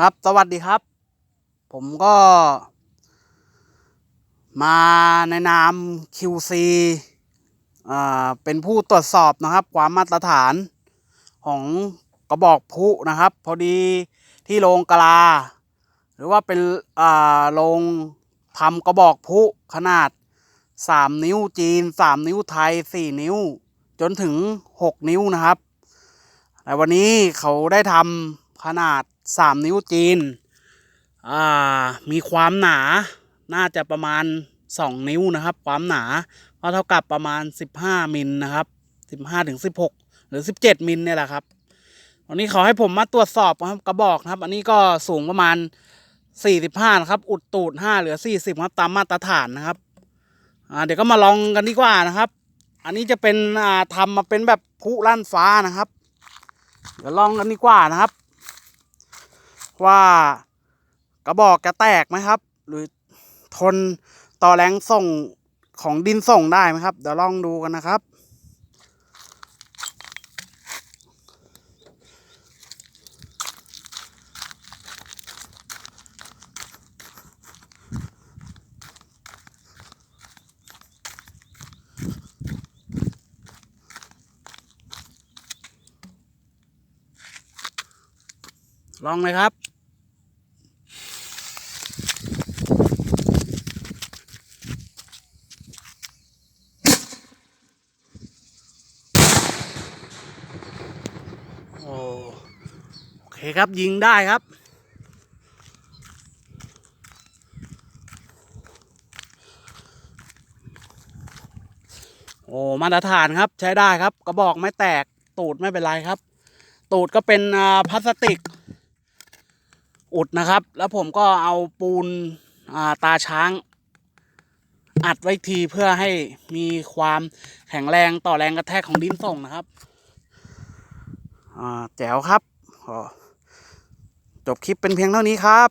ครับสวัสดีครับ ผมก็ มาในนาม QC อ่าเป็นผู้ตรวจสอบนะครับ ความมาตรฐานของกระบอกพุนะครับ พอดีที่โรงกลา หรือว่าเป็นอ่าโรงทำกระบอกพุขนาด 3 นิ้วจีน 3 นิ้วไทย 4 นิ้ว จนถึง 6 นิ้วนะครับ แต่วันนี้เขาได้ทำขนาด 3 นิ้วจีน อ่า มีความหนา น่าจะประมาณ 2 นิ้วนะครับ ความหนา ก็เท่ากับประมาณ 15มิลนะครับ15ถึง16 หรือ 17มิลเนี่ยแหละครับ วันนี้เขาให้ผมมาตรวจสอบนะครับกระบอกนะครับ อันนี้ก็สูงประมาณ 45นะครับ อุดตูด 5 เหลือ 40ครับตามมาตรฐานนะครับ อ่า เดี๋ยวก็มาลองกันดีกว่านะครับ อันนี้จะเป็นอ่าทำมาเป็นแบบพุลั่นฟ้านะครับ เดี๋ยวลองกันดีกว่านะครับ ว่ากระบอกจะแตกไหมครับ หรือทนต่อแรงส่งของดินส่งได้ไหมครับ เดี๋ยวลองดูกันนะครับ ลองเลยครับ โอเคครับยิงได้ครับโอ้มาตรฐานครับใช้ได้ครับ กระบอกไม่แตกตูดไม่เป็นไรครับ ตูดก็เป็นพลาสติก อุดนะครับ แล้วผมก็เอาปูนาตาช้างอัดไว้ทีเพื่อให้มีความแข็งแรงต่อแรงกระแทกของดินส่งนะครับแจ๋วครับจบคลิปเป็นเพียงเท่านี้ครับ